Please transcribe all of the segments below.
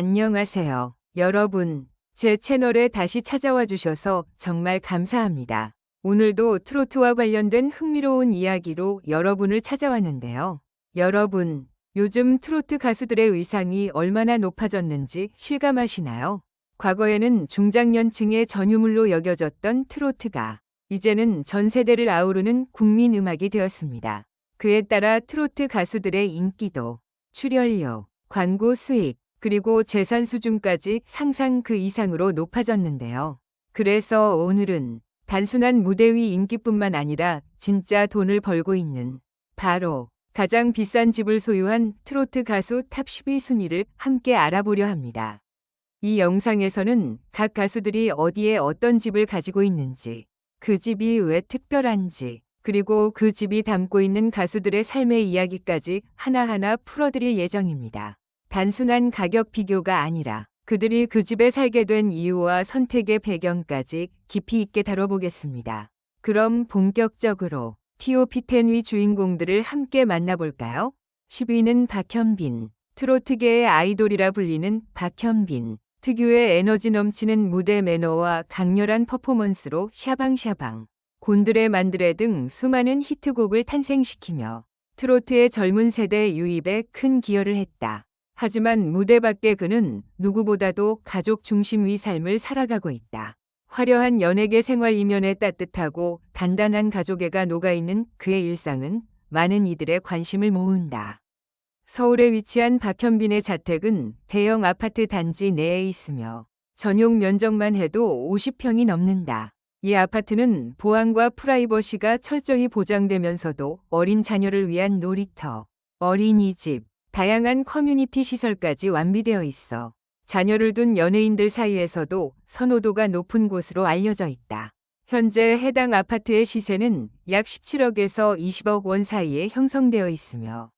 안녕하세요. 여러분, 제 채널에 다시 찾아와 주셔서 정말 감사합니다. 오늘도 트로트와 관련된 흥미로운 이야기로 여러분을 찾아왔는데요. 여러분, 요즘 트로트 가수들의 의상이 얼마나 높아졌는지 실감하시나요? 과거에는 중장년층의 전유물로 여겨졌던 트로트가 이제는 전 세대를 아우르는 국민 음악이 되었습니다. 그에 따라 트로트 가수들의 인기도, 출연료, 광고 수익, 그리고 재산 수준까지 상상 그 이상으로 높아졌는데요. 그래서 오늘은 단순한 무대 위 인기뿐만 아니라 진짜 돈을 벌고 있는 바로 가장 비싼 집을 소유한 트로트 가수 탑 10위 순위를 함께 알아보려 합니다. 이 영상에서는 각 가수들이 어디에 어떤 집을 가지고 있는지, 그 집이 왜 특별한지, 그리고 그 집이 담고 있는 가수들의 삶의 이야기까지 하나하나 풀어드릴 예정입니다. 단순한 가격 비교가 아니라 그들이 그 집에 살게 된 이유와 선택의 배경까지 깊이 있게 다뤄보겠습니다. 그럼 본격적으로 TOP10위 주인공들을 함께 만나볼까요? 10위는 박현빈. 트로트계의 아이돌이라 불리는 박현빈. 특유의 에너지 넘치는 무대 매너와 강렬한 퍼포먼스로 샤방샤방, 곤드레 만드레 등 수많은 히트곡을 탄생시키며 트로트의 젊은 세대 유입에 큰 기여를 했다. 하지만 무대 밖에 그는 누구보다도 가족 중심의 삶을 살아가고 있다. 화려한 연예계 생활 이면에 따뜻하고 단단한 가족애가 녹아있는 그의 일상은 많은 이들의 관심을 모은다. 서울에 위치한 박현빈의 자택은 대형 아파트 단지 내에 있으며 전용 면적만 해도 50평이 넘는다. 이 아파트는 보안과 프라이버시가 철저히 보장되면서도 어린 자녀를 위한 놀이터, 어린이집, 다양한 커뮤니티 시설까지 완비되어 있어 자녀를 둔 연예인들 사이에서도 선호도가 높은 곳으로 알려져 있다. 현재 해당 아파트의 시세는 약 17억에서 20억 원 사이에 형성되어 있으며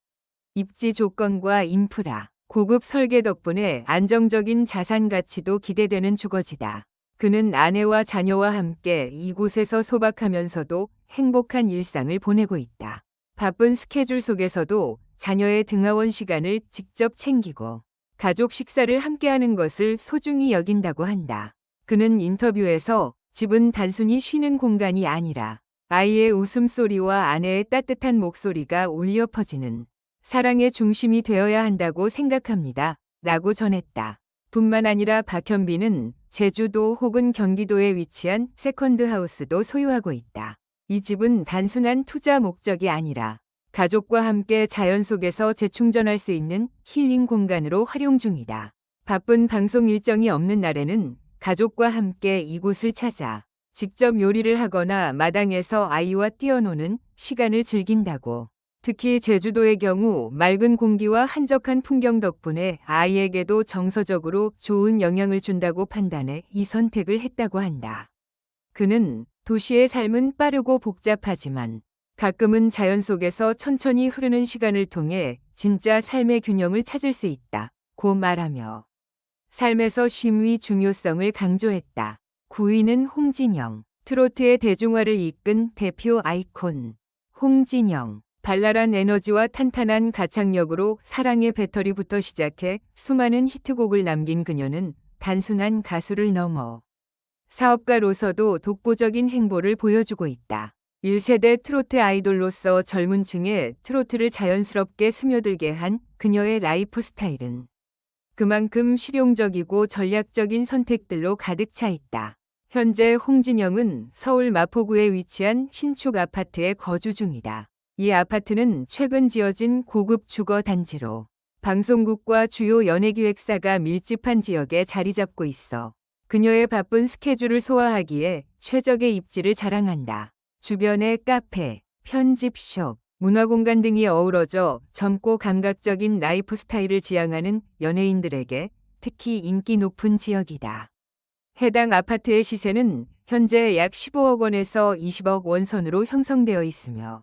입지 조건과 인프라, 고급 설계 덕분에 안정적인 자산 가치도 기대되는 주거지다. 그는 아내와 자녀와 함께 이곳에서 소박하면서도 행복한 일상을 보내고 있다. 바쁜 스케줄 속에서도 자녀의 등하원 시간을 직접 챙기고 가족 식사를 함께하는 것을 소중히 여긴다고 한다. 그는 인터뷰에서 집은 단순히 쉬는 공간이 아니라 아이의 웃음소리와 아내의 따뜻한 목소리가 울려 퍼지는 사랑의 중심이 되어야 한다고 생각합니다. 라고 전했다. 뿐만 아니라 박현빈은 제주도 혹은 경기도에 위치한 세컨드 하우스도 소유하고 있다. 이 집은 단순한 투자 목적이 아니라 가족과 함께 자연 속에서 재충전할 수 있는 힐링 공간으로 활용 중이다. 바쁜 방송 일정이 없는 날에는 가족과 함께 이곳을 찾아 직접 요리를 하거나 마당에서 아이와 뛰어노는 시간을 즐긴다고. 특히 제주도의 경우 맑은 공기와 한적한 풍경 덕분에 아이에게도 정서적으로 좋은 영향을 준다고 판단해 이 선택을 했다고 한다. 그는 도시의 삶은 빠르고 복잡하지만 가끔은 자연 속에서 천천히 흐르는 시간을 통해 진짜 삶의 균형을 찾을 수 있다. 고 말하며 삶에서 쉼의 중요성을 강조했다. 9위는 홍진영. 트로트의 대중화를 이끈 대표 아이콘. 홍진영. 발랄한 에너지와 탄탄한 가창력으로 사랑의 배터리부터 시작해 수많은 히트곡을 남긴 그녀는 단순한 가수를 넘어 사업가로서도 독보적인 행보를 보여주고 있다. 1세대 트로트 아이돌로서 젊은 층에 트로트를 자연스럽게 스며들게 한 그녀의 라이프 스타일은 그만큼 실용적이고 전략적인 선택들로 가득 차 있다. 현재 홍진영은 서울 마포구에 위치한 신축 아파트에 거주 중이다. 이 아파트는 최근 지어진 고급 주거 단지로 방송국과 주요 연예기획사가 밀집한 지역에 자리 잡고 있어 그녀의 바쁜 스케줄을 소화하기에 최적의 입지를 자랑한다. 주변에 카페, 편집숍, 문화공간 등이 어우러져 젊고 감각적인 라이프 스타일을 지향하는 연예인들에게 특히 인기 높은 지역이다. 해당 아파트의 시세는 현재 약 15억 원에서 20억 원 선으로 형성되어 있으며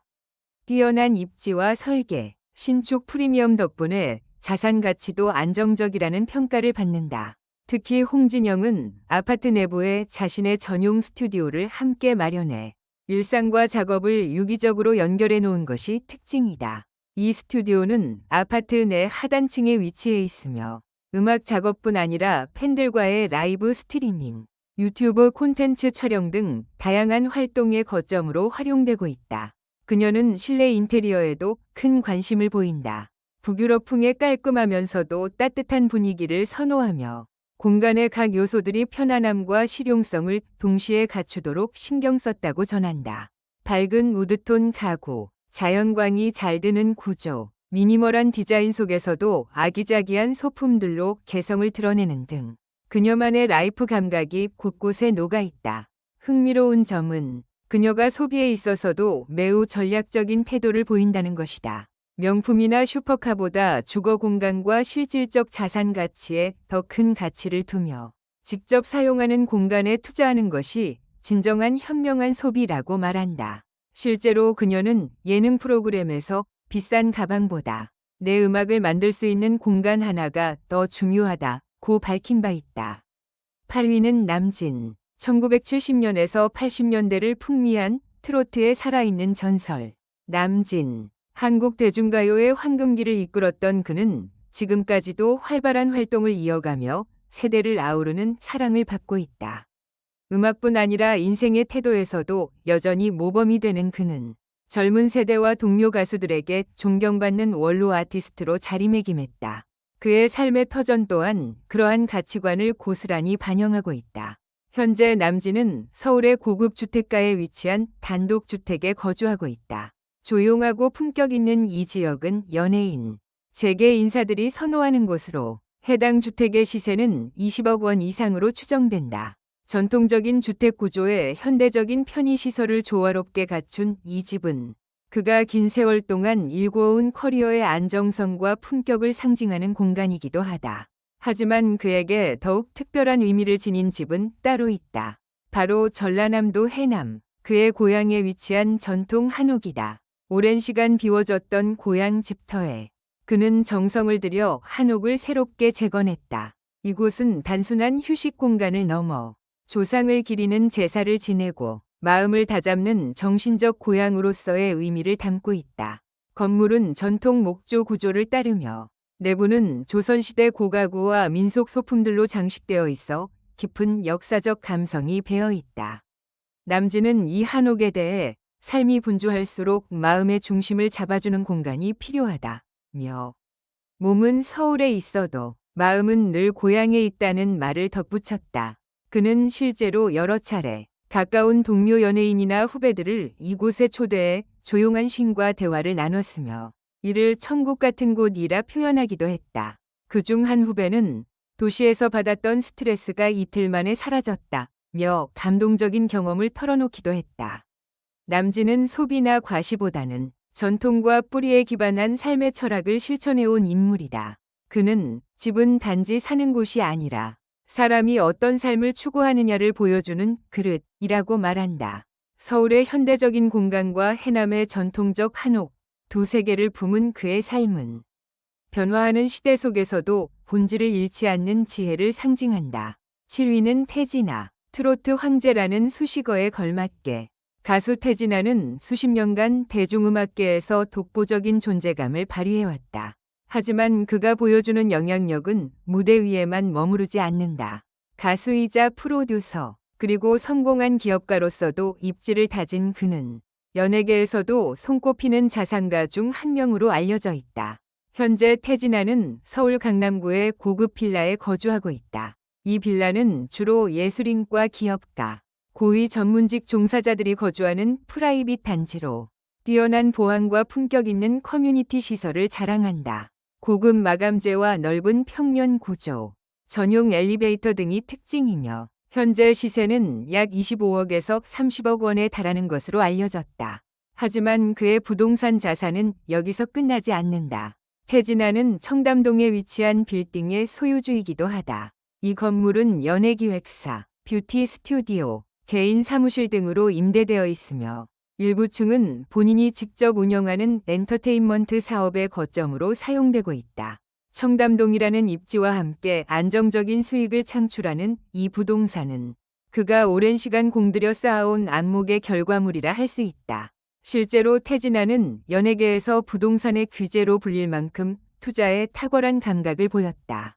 뛰어난 입지와 설계, 신축 프리미엄 덕분에 자산 가치도 안정적이라는 평가를 받는다. 특히 홍진영은 아파트 내부에 자신의 전용 스튜디오를 함께 마련해 일상과 작업을 유기적으로 연결해 놓은 것이 특징이다. 이 스튜디오는 아파트 내 하단층에 위치해 있으며 음악 작업뿐 아니라 팬들과의 라이브 스트리밍, 유튜브 콘텐츠 촬영 등 다양한 활동의 거점으로 활용되고 있다. 그녀는 실내 인테리어에도 큰 관심을 보인다. 북유럽풍의 깔끔하면서도 따뜻한 분위기를 선호하며 공간의 각 요소들이 편안함과 실용성을 동시에 갖추도록 신경 썼다고 전한다. 밝은 우드톤 가구, 자연광이 잘 드는 구조, 미니멀한 디자인 속에서도 아기자기한 소품들로 개성을 드러내는 등 그녀만의 라이프 감각이 곳곳에 녹아 있다. 흥미로운 점은 그녀가 소비에 있어서도 매우 전략적인 태도를 보인다는 것이다. 명품이나 슈퍼카보다 주거 공간과 실질적 자산 가치에 더 큰 가치를 두며 직접 사용하는 공간에 투자하는 것이 진정한 현명한 소비라고 말한다. 실제로 그녀는 예능 프로그램에서 비싼 가방보다 내 음악을 만들 수 있는 공간 하나가 더 중요하다고 밝힌 바 있다. 8위는 남진. 1970년에서 80년대를 풍미한 트로트의 살아있는 전설. 남진. 한국 대중가요의 황금기를 이끌었던 그는 지금까지도 활발한 활동을 이어가며 세대를 아우르는 사랑을 받고 있다. 음악뿐 아니라 인생의 태도에서도 여전히 모범이 되는 그는 젊은 세대와 동료 가수들에게 존경받는 원로 아티스트로 자리매김했다. 그의 삶의 터전 또한 그러한 가치관을 고스란히 반영하고 있다. 현재 남진은 서울의 고급 주택가에 위치한 단독주택에 거주하고 있다. 조용하고 품격 있는 이 지역은 연예인, 재계 인사들이 선호하는 곳으로 해당 주택의 시세는 20억 원 이상으로 추정된다. 전통적인 주택 구조에 현대적인 편의시설을 조화롭게 갖춘 이 집은 그가 긴 세월 동안 일궈온 커리어의 안정성과 품격을 상징하는 공간이기도 하다. 하지만 그에게 더욱 특별한 의미를 지닌 집은 따로 있다. 바로 전라남도 해남, 그의 고향에 위치한 전통 한옥이다. 오랜 시간 비워졌던 고향 집터에 그는 정성을 들여 한옥을 새롭게 재건했다. 이곳은 단순한 휴식 공간을 넘어 조상을 기리는 제사를 지내고 마음을 다잡는 정신적 고향으로서의 의미를 담고 있다. 건물은 전통 목조 구조를 따르며 내부는 조선시대 고가구와 민속 소품들로 장식되어 있어 깊은 역사적 감성이 배어 있다. 남진은 이 한옥에 대해 삶이 분주할수록 마음의 중심을 잡아주는 공간이 필요하다 며 몸은 서울에 있어도 마음은 늘 고향에 있다는 말을 덧붙였다. 그는 실제로 여러 차례 가까운 동료 연예인이나 후배들을 이곳에 초대해 조용한 쉼과 대화를 나눴으며 이를 천국 같은 곳이라 표현하기도 했다. 그중 한 후배는 도시에서 받았던 스트레스가 이틀 만에 사라졌다 며 감동적인 경험을 털어놓기도 했다. 남진은 소비나 과시보다는 전통과 뿌리에 기반한 삶의 철학을 실천해온 인물이다. 그는 집은 단지 사는 곳이 아니라 사람이 어떤 삶을 추구하느냐를 보여주는 그릇이라고 말한다. 서울의 현대적인 공간과 해남의 전통적 한옥, 두 세계를 품은 그의 삶은 변화하는 시대 속에서도 본질을 잃지 않는 지혜를 상징한다. 7위는 태진아, 트로트 황제라는 수식어에 걸맞게 가수 태진아는 수십 년간 대중음악계에서 독보적인 존재감을 발휘해왔다. 하지만 그가 보여주는 영향력은 무대 위에만 머무르지 않는다. 가수이자 프로듀서, 그리고 성공한 기업가로서도 입지를 다진 그는 연예계에서도 손꼽히는 자산가 중 한 명으로 알려져 있다. 현재 태진아는 서울 강남구의 고급 빌라에 거주하고 있다. 이 빌라는 주로 예술인과 기업가, 고위 전문직 종사자들이 거주하는 프라이빗 단지로 뛰어난 보안과 품격 있는 커뮤니티 시설을 자랑한다. 고급 마감재와 넓은 평면 구조, 전용 엘리베이터 등이 특징이며 현재 시세는 약 25억에서 30억 원에 달하는 것으로 알려졌다. 하지만 그의 부동산 자산은 여기서 끝나지 않는다. 태진아는 청담동에 위치한 빌딩의 소유주이기도 하다. 이 건물은 연예기획사, 뷰티 스튜디오, 개인 사무실 등으로 임대되어 있으며 일부 층은 본인이 직접 운영하는 엔터테인먼트 사업의 거점으로 사용되고 있다. 청담동이라는 입지와 함께 안정적인 수익을 창출하는 이 부동산은 그가 오랜 시간 공들여 쌓아온 안목의 결과물이라 할 수 있다. 실제로 태진아는 연예계에서 부동산의 귀재로 불릴 만큼 투자에 탁월한 감각을 보였다.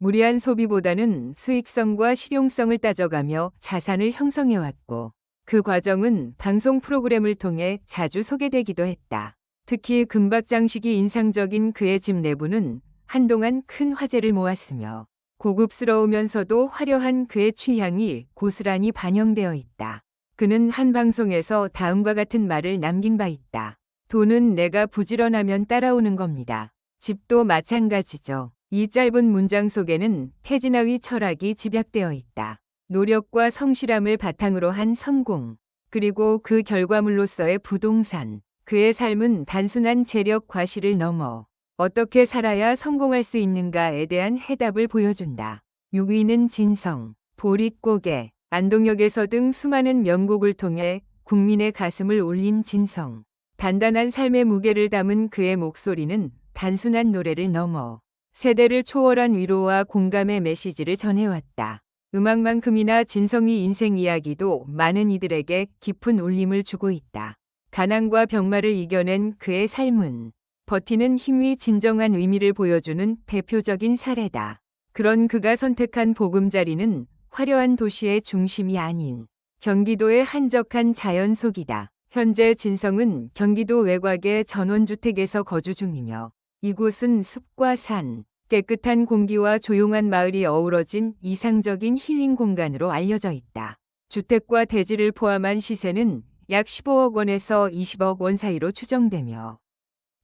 무리한 소비보다는 수익성과 실용성을 따져가며 자산을 형성해왔고 그 과정은 방송 프로그램을 통해 자주 소개되기도 했다. 특히 금박 장식이 인상적인 그의 집 내부는 한동안 큰 화제를 모았으며 고급스러우면서도 화려한 그의 취향이 고스란히 반영되어 있다. 그는 한 방송에서 다음과 같은 말을 남긴 바 있다. 돈은 내가 부지런하면 따라오는 겁니다. 집도 마찬가지죠. 이 짧은 문장 속에는 태진아위 철학이 집약되어 있다. 노력과 성실함을 바탕으로 한 성공, 그리고 그 결과물로서의 부동산. 그의 삶은 단순한 재력 과실을 넘어 어떻게 살아야 성공할 수 있는가에 대한 해답을 보여준다. 6위는 진성, 보릿고개, 안동역에서 등 수많은 명곡을 통해 국민의 가슴을 울린 진성. 단단한 삶의 무게를 담은 그의 목소리는 단순한 노래를 넘어 세대를 초월한 위로와 공감의 메시지를 전해왔다. 음악만큼이나 진성이 인생 이야기도 많은 이들에게 깊은 울림을 주고 있다. 가난과 병마를 이겨낸 그의 삶은 버티는 힘이 진정한 의미를 보여주는 대표적인 사례다. 그런 그가 선택한 보금자리는 화려한 도시의 중심이 아닌 경기도의 한적한 자연 속이다. 현재 진성은 경기도 외곽의 전원주택에서 거주 중이며 이곳은 숲과 산, 깨끗한 공기와 조용한 마을이 어우러진 이상적인 힐링 공간으로 알려져 있다. 주택과 대지를 포함한 시세는 약 15억 원에서 20억 원 사이로 추정되며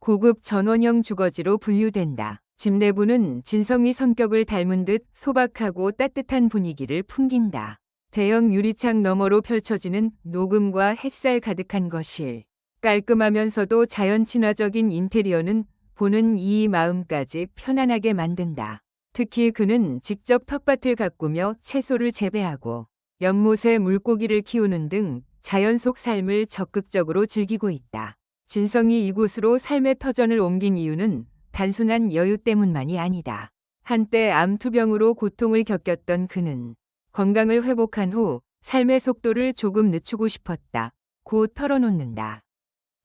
고급 전원형 주거지로 분류된다. 집 내부는 진성이 성격을 닮은 듯 소박하고 따뜻한 분위기를 풍긴다. 대형 유리창 너머로 펼쳐지는 녹음과 햇살 가득한 거실. 깔끔하면서도 자연 친화적인 인테리어는 보는 이 마음까지 편안하게 만든다. 특히 그는 직접 텃밭을 가꾸며 채소를 재배하고 연못에 물고기를 키우는 등 자연 속 삶을 적극적으로 즐기고 있다. 진성이 이곳으로 삶의 터전을 옮긴 이유는 단순한 여유 때문만이 아니다. 한때 암투병으로 고통을 겪었던 그는 건강을 회복한 후 삶의 속도를 조금 늦추고 싶었다. 곧 털어놓는다.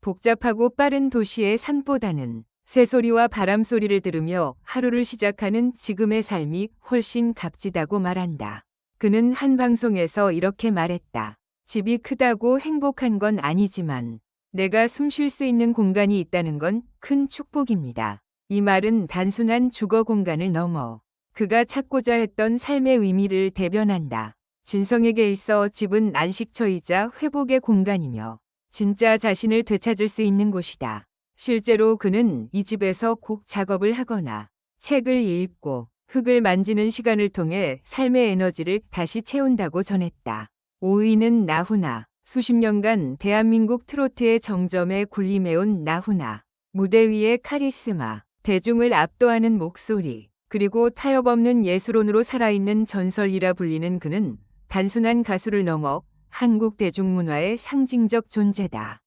복잡하고 빠른 도시의 산보다는 새소리와 바람소리를 들으며 하루를 시작하는 지금의 삶이 훨씬 값지다고 말한다. 그는 한 방송에서 이렇게 말했다. 집이 크다고 행복한 건 아니지만 내가 숨 쉴 수 있는 공간이 있다는 건 큰 축복입니다. 이 말은 단순한 주거 공간을 넘어 그가 찾고자 했던 삶의 의미를 대변한다. 진성에게 있어 집은 안식처이자 회복의 공간이며 진짜 자신을 되찾을 수 있는 곳이다. 실제로 그는 이 집에서 곡 작업을 하거나 책을 읽고 흙을 만지는 시간을 통해 삶의 에너지를 다시 채운다고 전했다. 5위는 나훈아. 수십 년간 대한민국 트로트의 정점에 군림해온 나훈아. 무대 위의 카리스마, 대중을 압도하는 목소리, 그리고 타협 없는 예술혼으로 살아있는 전설이라 불리는 그는 단순한 가수를 넘어 한국 대중문화의 상징적 존재다.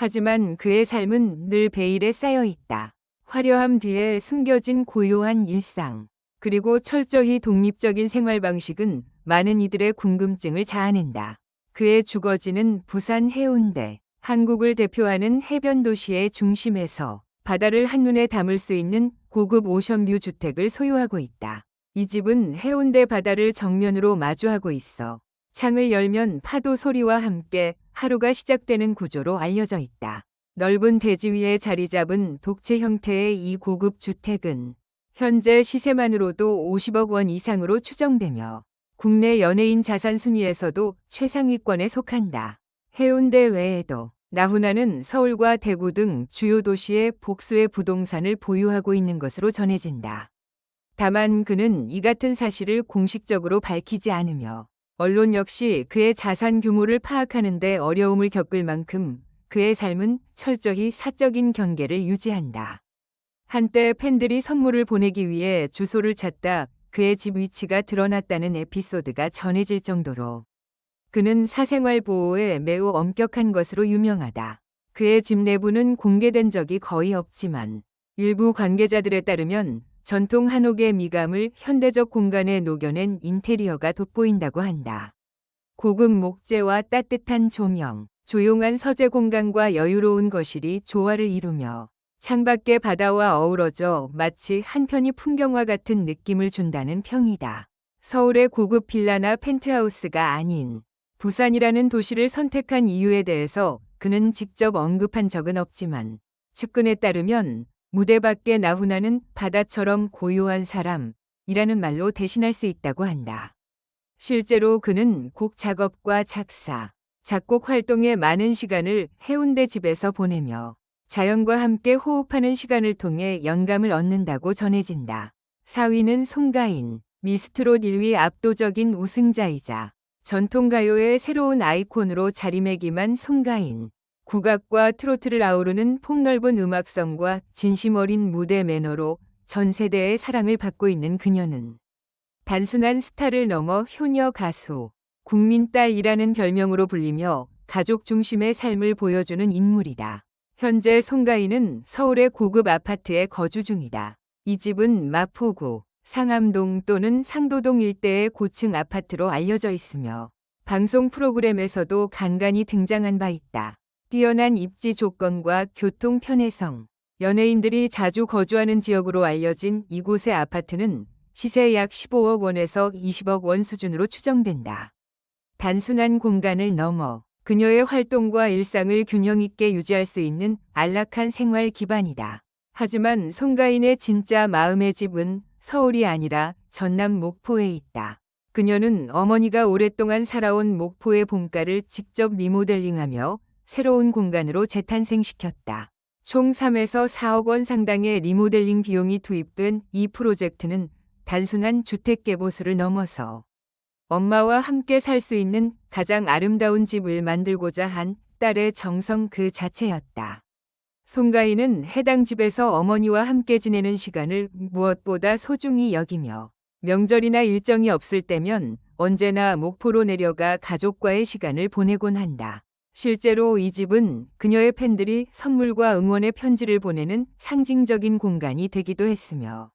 하지만 그의 삶은 늘 베일에 쌓여 있다. 화려함 뒤에 숨겨진 고요한 일상, 그리고 철저히 독립적인 생활 방식은 많은 이들의 궁금증을 자아낸다. 그의 주거지는 부산 해운대, 한국을 대표하는 해변 도시의 중심에서 바다를 한눈에 담을 수 있는 고급 오션뷰 주택을 소유하고 있다. 이 집은 해운대 바다를 정면으로 마주하고 있어 창을 열면 파도 소리와 함께 하루가 시작되는 구조로 알려져 있다. 넓은 대지 위에 자리 잡은 독채 형태의 이 고급 주택은 현재 시세만으로도 50억 원 이상으로 추정되며 국내 연예인 자산 순위에서도 최상위권에 속한다. 해운대 외에도 나훈아는 서울과 대구 등 주요 도시의 복수의 부동산을 보유하고 있는 것으로 전해진다. 다만 그는 이 같은 사실을 공식적으로 밝히지 않으며 언론 역시 그의 자산 규모를 파악하는 데 어려움을 겪을 만큼 그의 삶은 철저히 사적인 경계를 유지한다. 한때 팬들이 선물을 보내기 위해 주소를 찾다 그의 집 위치가 드러났다는 에피소드가 전해질 정도로 그는 사생활 보호에 매우 엄격한 것으로 유명하다. 그의 집 내부는 공개된 적이 거의 없지만 일부 관계자들에 따르면 전통 한옥의 미감을 현대적 공간에 녹여낸 인테리어가 돋보인다고 한다. 고급 목재와 따뜻한 조명, 조용한 서재 공간과 여유로운 거실이 조화를 이루며 창밖의 바다와 어우러져 마치 한편이 풍경화 같은 느낌을 준다는 평이다. 서울의 고급 빌라나 펜트하우스가 아닌 부산이라는 도시를 선택한 이유에 대해서 그는 직접 언급한 적은 없지만 측근에 따르면 무대 밖에 나훈아는 바다처럼 고요한 사람이라는 말로 대신할 수 있다고 한다. 실제로 그는 곡 작업과 작사, 작곡 활동에 많은 시간을 해운대 집에서 보내며 자연과 함께 호흡하는 시간을 통해 영감을 얻는다고 전해진다. 4위는 송가인, 미스트롯 1위 압도적인 우승자이자 전통가요의 새로운 아이콘으로 자리매김한 송가인. 국악과 트로트를 아우르는 폭넓은 음악성과 진심 어린 무대 매너로 전 세대의 사랑을 받고 있는 그녀는 단순한 스타를 넘어 효녀 가수, 국민 딸이라는 별명으로 불리며 가족 중심의 삶을 보여주는 인물이다. 현재 송가인은 서울의 고급 아파트에 거주 중이다. 이 집은 마포구, 상암동 또는 상도동 일대의 고층 아파트로 알려져 있으며 방송 프로그램에서도 간간히 등장한 바 있다. 뛰어난 입지 조건과 교통 편의성, 연예인들이 자주 거주하는 지역으로 알려진 이곳의 아파트는 시세 약 15억 원에서 20억 원 수준으로 추정된다. 단순한 공간을 넘어 그녀의 활동과 일상을 균형 있게 유지할 수 있는 안락한 생활 기반이다. 하지만 송가인의 진짜 마음의 집은 서울이 아니라 전남 목포에 있다. 그녀는 어머니가 오랫동안 살아온 목포의 본가를 직접 리모델링하며 새로운 공간으로 재탄생시켰다. 총 3에서 4억 원 상당의 리모델링 비용이 투입된 이 프로젝트는 단순한 주택 개보수를 넘어서 엄마와 함께 살 수 있는 가장 아름다운 집을 만들고자 한 딸의 정성 그 자체였다. 송가인은 해당 집에서 어머니와 함께 지내는 시간을 무엇보다 소중히 여기며 명절이나 일정이 없을 때면 언제나 목포로 내려가 가족과의 시간을 보내곤 한다. 실제로 이 집은 그녀의 팬들이 선물과 응원의 편지를 보내는 상징적인 공간이 되기도 했으며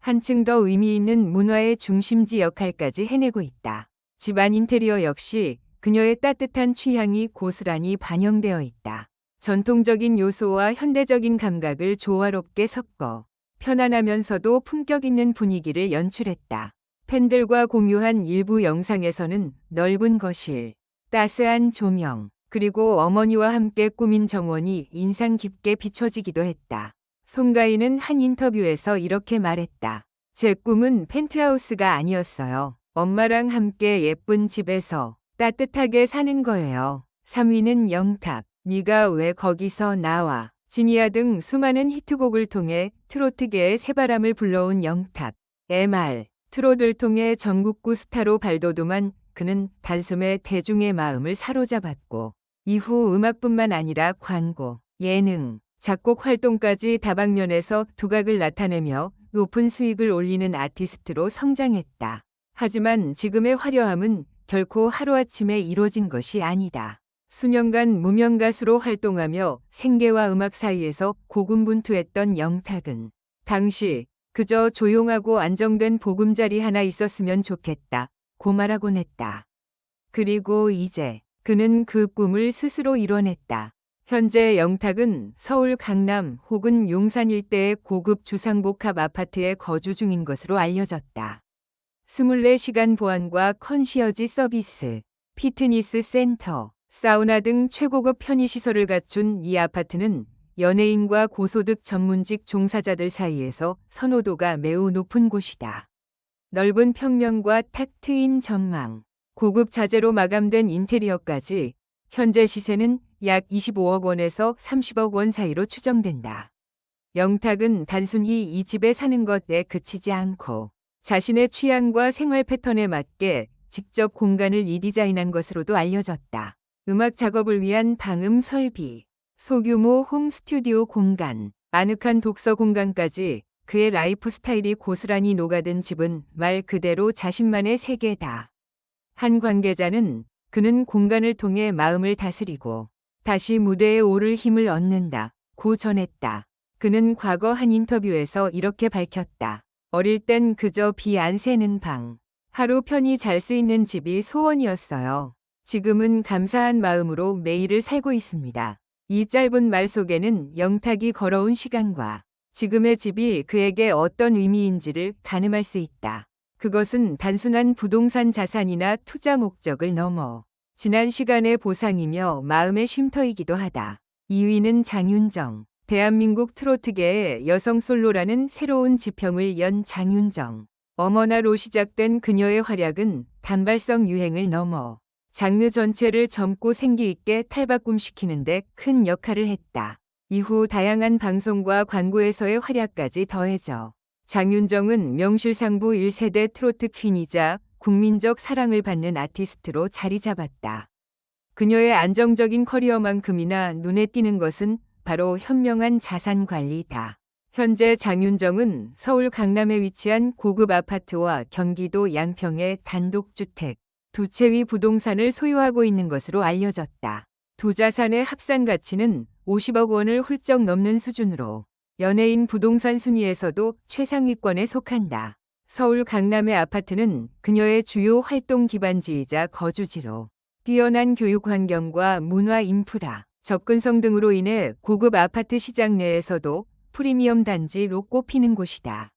한층 더 의미 있는 문화의 중심지 역할까지 해내고 있다. 집안 인테리어 역시 그녀의 따뜻한 취향이 고스란히 반영되어 있다. 전통적인 요소와 현대적인 감각을 조화롭게 섞어 편안하면서도 품격 있는 분위기를 연출했다. 팬들과 공유한 일부 영상에서는 넓은 거실, 따스한 조명, 그리고 어머니와 함께 꾸민 정원이 인상 깊게 비춰지기도 했다. 송가인은 한 인터뷰에서 이렇게 말했다. 제 꿈은 펜트하우스가 아니었어요. 엄마랑 함께 예쁜 집에서 따뜻하게 사는 거예요. 3위는 영탁. 네가 왜 거기서 나와? 지니아 등 수많은 히트곡을 통해 트로트계의 새바람을 불러온 영탁. MR. 트롯을 통해 전국구 스타로 발돋움한 그는 단숨에 대중의 마음을 사로잡았고 이후 음악뿐만 아니라 광고, 예능, 작곡 활동까지 다방면에서 두각을 나타내며 높은 수익을 올리는 아티스트로 성장했다. 하지만 지금의 화려함은 결코 하루아침에 이루어진 것이 아니다. 수년간 무명 가수로 활동하며 생계와 음악 사이에서 고군분투했던 영탁은 당시 그저 조용하고 안정된 보금자리 하나 있었으면 좋겠다. 고말하곤 했다. 그리고 이제 그는 그 꿈을 스스로 이뤄냈다. 현재 영탁은 서울 강남 혹은 용산 일대의 고급 주상복합 아파트에 거주 중인 것으로 알려졌다. 24시간 보안과 컨시어지 서비스, 피트니스 센터, 사우나 등 최고급 편의시설을 갖춘 이 아파트는 연예인과 고소득 전문직 종사자들 사이에서 선호도가 매우 높은 곳이다. 넓은 평면과 탁 트인 전망, 고급 자재로 마감된 인테리어까지 현재 시세는 약 25억 원에서 30억 원 사이로 추정된다. 영탁은 단순히 이 집에 사는 것에 그치지 않고 자신의 취향과 생활 패턴에 맞게 직접 공간을 리디자인한 것으로도 알려졌다. 음악 작업을 위한 방음 설비, 소규모 홈 스튜디오 공간, 아늑한 독서 공간까지 그의 라이프 스타일이 고스란히 녹아든 집은 말 그대로 자신만의 세계다. 한 관계자는 그는 공간을 통해 마음을 다스리고 다시 무대에 오를 힘을 얻는다. 고 전했다. 그는 과거 한 인터뷰에서 이렇게 밝혔다. 어릴 땐 그저 비 안 새는 방, 하루 편히 잘 수 있는 집이 소원이었어요. 지금은 감사한 마음으로 매일을 살고 있습니다. 이 짧은 말 속에는 영탁이 걸어온 시간과 지금의 집이 그에게 어떤 의미인지를 가늠할 수 있다. 그것은 단순한 부동산 자산이나 투자 목적을 넘어 지난 시간의 보상이며 마음의 쉼터이기도 하다. 2위는 장윤정. 대한민국 트로트계의 여성 솔로라는 새로운 지평을 연 장윤정. 어머나로 시작된 그녀의 활약은 단발성 유행을 넘어 장르 전체를 젊고 생기 있게 탈바꿈시키는데 큰 역할을 했다. 이후 다양한 방송과 광고에서의 활약까지 더해져 장윤정은 명실상부 1세대 트로트 퀸이자 국민적 사랑을 받는 아티스트로 자리 잡았다. 그녀의 안정적인 커리어만큼이나 눈에 띄는 것은 바로 현명한 자산 관리다. 현재 장윤정은 서울 강남에 위치한 고급 아파트와 경기도 양평의 단독주택, 두 채위 부동산을 소유하고 있는 것으로 알려졌다. 두 자산의 합산 가치는 50억 원을 훌쩍 넘는 수준으로 연예인 부동산 순위에서도 최상위권에 속한다. 서울 강남의 아파트는 그녀의 주요 활동 기반지이자 거주지로 뛰어난 교육 환경과 문화 인프라, 접근성 등으로 인해 고급 아파트 시장 내에서도 프리미엄 단지로 꼽히는 곳이다.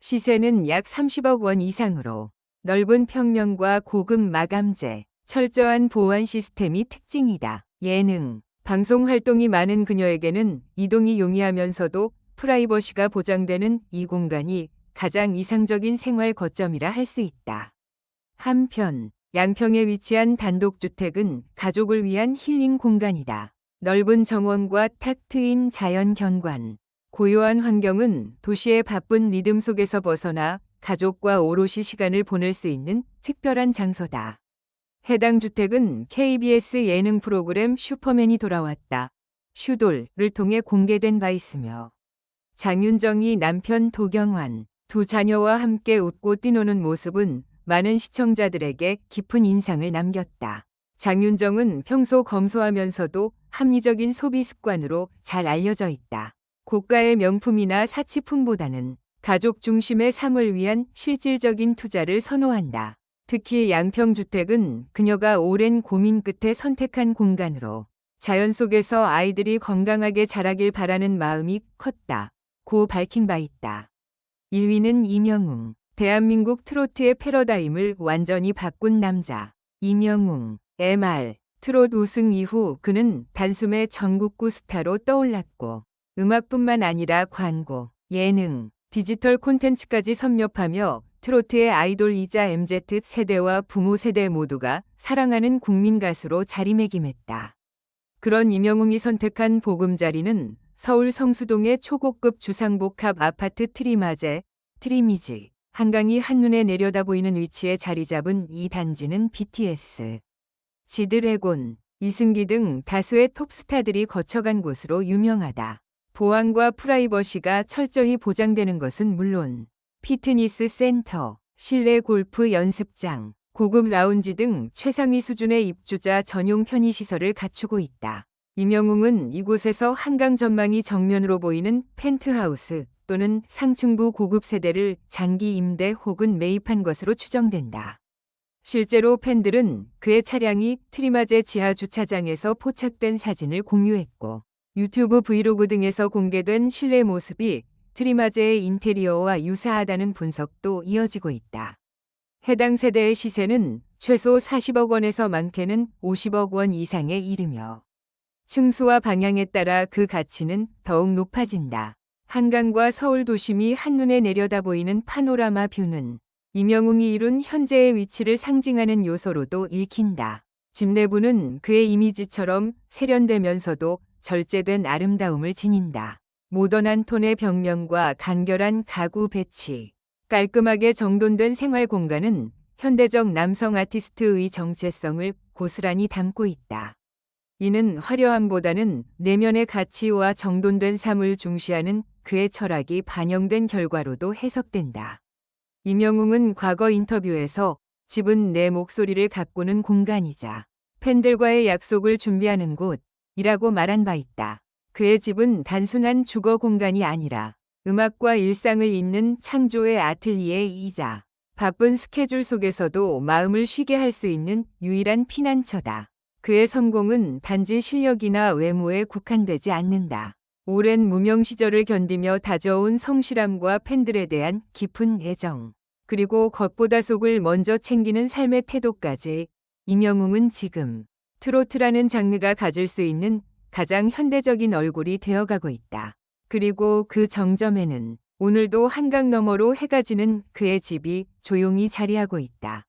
시세는 약 30억 원 이상으로 넓은 평면과 고급 마감재, 철저한 보안 시스템이 특징이다. 예능, 방송 활동이 많은 그녀에게는 이동이 용이하면서도 프라이버시가 보장되는 이 공간이 가장 이상적인 생활 거점이라 할 수 있다. 한편 양평에 위치한 단독주택은 가족을 위한 힐링 공간이다. 넓은 정원과 탁 트인 자연 경관, 고요한 환경은 도시의 바쁜 리듬 속에서 벗어나 가족과 오롯이 시간을 보낼 수 있는 특별한 장소다. 해당 주택은 KBS 예능 프로그램 슈퍼맨이 돌아왔다. 슈돌을 통해 공개된 바 있으며 장윤정이 남편 도경환, 두 자녀와 함께 웃고 뛰노는 모습은 많은 시청자들에게 깊은 인상을 남겼다. 장윤정은 평소 검소하면서도 합리적인 소비 습관으로 잘 알려져 있다. 고가의 명품이나 사치품보다는 가족 중심의 삶을 위한 실질적인 투자를 선호한다. 특히 양평주택은 그녀가 오랜 고민 끝에 선택한 공간으로 자연 속에서 아이들이 건강하게 자라길 바라는 마음이 컸다. 고 밝힌 바 있다. 1위는 이명웅. 대한민국 트로트의 패러다임을 완전히 바꾼 남자. 이명웅. MR. 트롯 우승 이후 그는 단숨에 전국구 스타로 떠올랐고 음악뿐만 아니라 광고, 예능, 디지털 콘텐츠까지 섭렵하며 트로트의 아이돌이자 MZ 세대와 부모 세대 모두가 사랑하는 국민 가수로 자리매김했다. 그런 이명웅이 선택한 보금자리는 서울 성수동의 초고급 주상복합 아파트 트리마제, 트리미지, 한강이 한눈에 내려다 보이는 위치에 자리 잡은 이 단지는 BTS, 지드래곤, 이승기 등 다수의 톱스타들이 거쳐간 곳으로 유명하다. 보안과 프라이버시가 철저히 보장되는 것은 물론 피트니스 센터, 실내 골프 연습장, 고급 라운지 등 최상위 수준의 입주자 전용 편의시설을 갖추고 있다. 임영웅은 이곳에서 한강 전망이 정면으로 보이는 펜트하우스 또는 상층부 고급 세대를 장기 임대 혹은 매입한 것으로 추정된다. 실제로 팬들은 그의 차량이 트리마제 지하 주차장에서 포착된 사진을 공유했고 유튜브 브이로그 등에서 공개된 실내 모습이 트리마제의 인테리어와 유사하다는 분석도 이어지고 있다. 해당 세대의 시세는 최소 40억 원에서 많게는 50억 원 이상에 이르며 층수와 방향에 따라 그 가치는 더욱 높아진다. 한강과 서울 도심이 한눈에 내려다 보이는 파노라마 뷰는 이명웅이 이룬 현재의 위치를 상징하는 요소로도 읽힌다. 집 내부는 그의 이미지처럼 세련되면서도 절제된 아름다움을 지닌다. 모던한 톤의 벽면과 간결한 가구 배치, 깔끔하게 정돈된 생활 공간은 현대적 남성 아티스트의 정체성을 고스란히 담고 있다. 이는 화려함보다는 내면의 가치와 정돈된 삶을 중시하는 그의 철학이 반영된 결과로도 해석된다. 임영웅은 과거 인터뷰에서 집은 내 목소리를 가꾸는 공간이자 팬들과의 약속을 준비하는 곳이라고 말한 바 있다. 그의 집은 단순한 주거 공간이 아니라 음악과 일상을 잇는 창조의 아틀리에이자 바쁜 스케줄 속에서도 마음을 쉬게 할 수 있는 유일한 피난처다. 그의 성공은 단지 실력이나 외모에 국한되지 않는다. 오랜 무명 시절을 견디며 다져온 성실함과 팬들에 대한 깊은 애정, 그리고 겉보다 속을 먼저 챙기는 삶의 태도까지 임영웅은 지금 트로트라는 장르가 가질 수 있는 가장 현대적인 얼굴이 되어가고 있다. 그리고 그 정점에는 오늘도 한강 너머로 해가 지는 그의 집이 조용히 자리하고 있다.